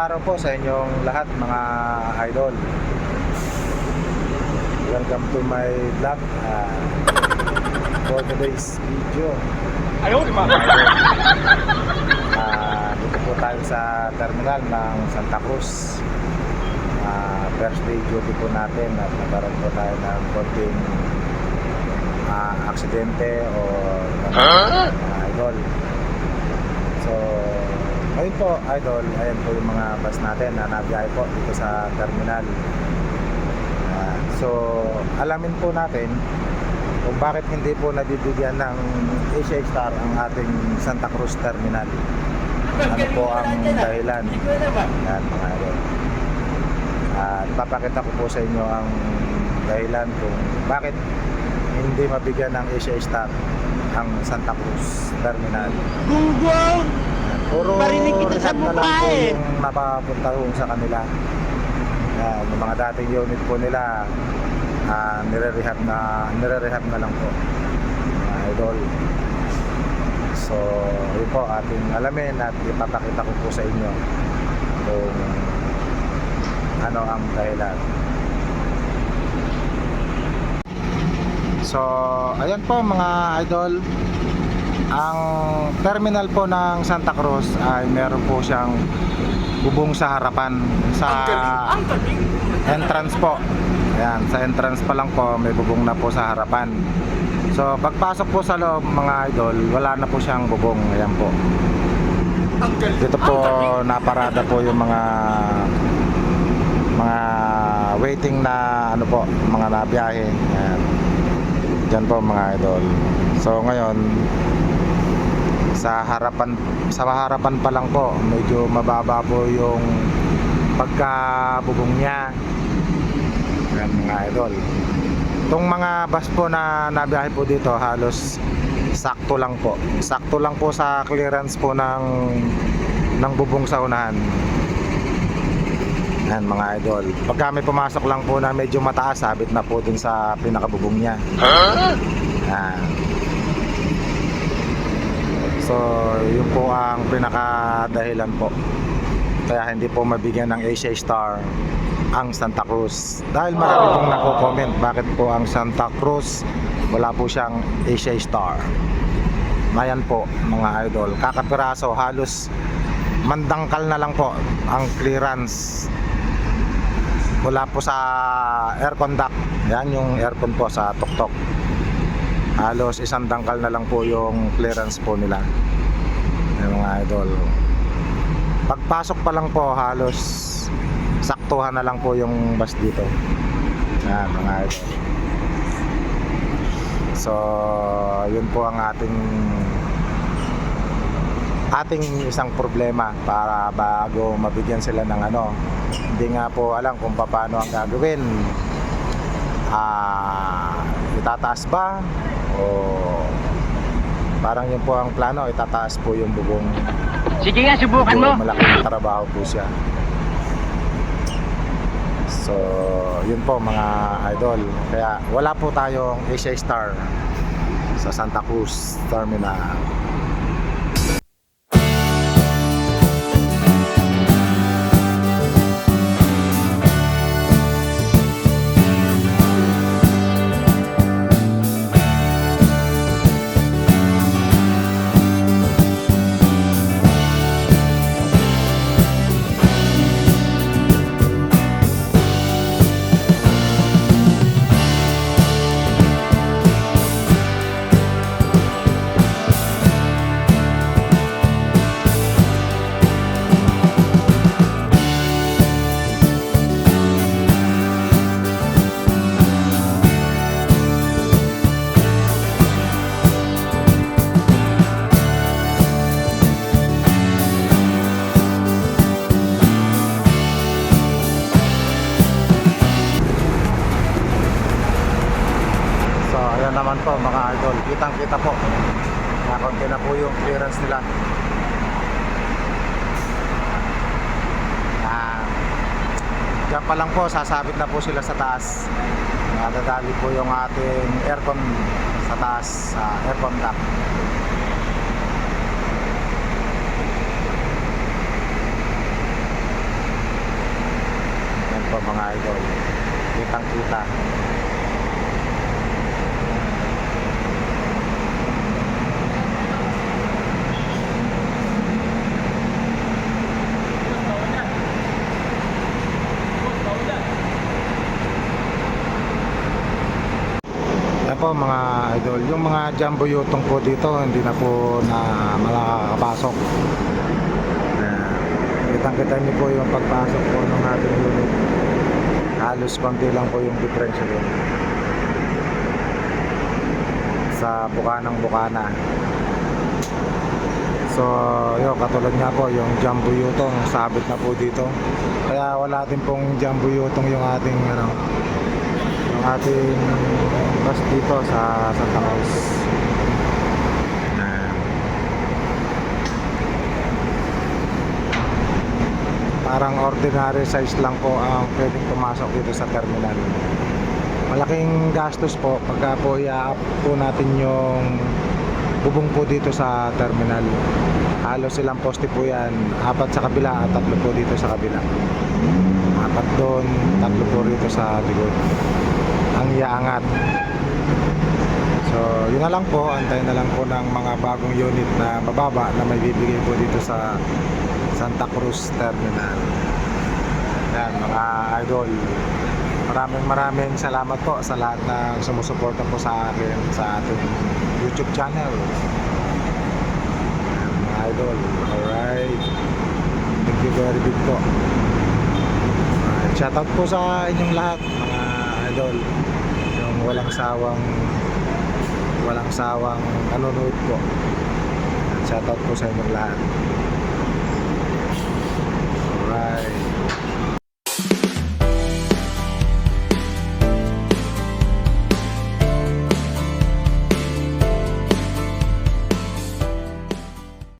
araw po sa inyong lahat mga idol. Welcome to my vlog uh, for today's video. Ayaw, di ba? Ah, dito po tayo sa terminal ng Santa Cruz. Ah, first day duty po natin at nagkaroon po tayo ng konting ah, aksidente o Huh? mga idol. So, ngayon po, idol, ayan po yung mga bus natin na nabiyahe po dito sa terminal. Ah, so, alamin po natin kung bakit hindi po nabibigyan ng Asia Star ang ating Santa Cruz Terminal. Ano po ang dahilan? Yan, mga idol. At papakita ko po sa inyo ang dahilan kung bakit hindi mabigyan ng Asia Star ang Santa Cruz Terminal. Gunggong! Puro Marinig kita sa mukha eh. yung napapunta ho sa kanila. Yan, yung mga dating unit po nila, ah, nire-rehab na, nire-rehab na lang po. Mga idol. So, yun po ating alamin at ipapakita ko po sa inyo kung ano ang dahilan. So, ayan po mga idol. Ang terminal po ng Santa Cruz ay meron po siyang bubong sa harapan sa entrance po. Ayan, sa entrance pa lang po may bubong na po sa harapan. So, pagpasok po sa loob mga idol, wala na po siyang bubong. Ayan po. Dito po naparada po yung mga mga waiting na ano po, mga nabiyahe. Ayan. Diyan po mga idol. So ngayon sa harapan sa harapan pa lang po, medyo mababa po yung pagkabubong niya. Ayan mga idol. Itong mga bus po na nabiyahe po dito halos sakto lang po. Sakto lang po sa clearance po ng ng bubong sa unahan. Yan mga idol. Pagka may pumasok lang po na medyo mataas, sabit na po dun sa pinakabubong niya. Huh? Yan. So, yun po ang pinakadahilan po. Kaya hindi po mabigyan ng Asia Star ang Santa Cruz. Dahil marami pong nako-comment bakit po ang Santa Cruz wala po siyang Asia Star. Mayan po mga idol. Kakapiraso halos mandangkal na lang po ang clearance mula po sa aircon duct. Yan yung aircon po sa tuktok. Halos isang dangkal na lang po yung clearance po nila. Yung mga idol. Pagpasok pa lang po halos saktuhan na lang po yung bus dito. Yan mga idol. So, yun po ang ating ating isang problema para bago mabigyan sila ng ano hindi nga po alam kung paano ang gagawin ah itataas ba o parang yun po ang plano itataas po yung bubong. Sige nga, subukan mo. Medyo malaking trabaho po siya. So yun po mga idol. Kaya wala po tayong Asia Star sa Santa Cruz Terminal po mga idol, kitang kita po. Nakakunti na po yung clearance nila. Ah, Diyan pa lang po, sasabit na po sila sa taas. Nadadali po yung ating aircon sa taas, sa aircon duct. mga idol. Kitang kita. Po mga idol, yung mga jumbo yutong po dito hindi na po na makakapasok. Kitang kita niyo po yung pagpasok po ng ating unit. Halos konti lang po yung difference doon. Sa Bukanang Bukana. So, yun, katulad nga po, yung jumbo yutong sabit na po dito. Kaya wala din pong jumbo yutong yung ating ano, yung ating bus dito sa Santa Cruz. Parang ordinary size lang po ang pwedeng pumasok dito sa terminal. Malaking gastos po pagka po i-up po natin yung bubong po dito sa terminal. Halos silang poste po yan. Apat sa kabila at tatlo po dito sa kabila. Apat doon, tatlo po rito sa likod. Ang iaangat. So, yun na lang po. Antayin na lang po ng mga bagong unit na mababa na may bibigay po dito sa Santa Cruz Terminal. Yan, mga idol. Maraming maraming salamat po sa lahat ng sumusuporta po sa akin sa ating YouTube channel. Yan, mga idol. Alright. Thank you very big po. Shoutout po sa inyong lahat, idol. Yung walang sawang walang sawang nanonood po. Shoutout po sa inyong lahat.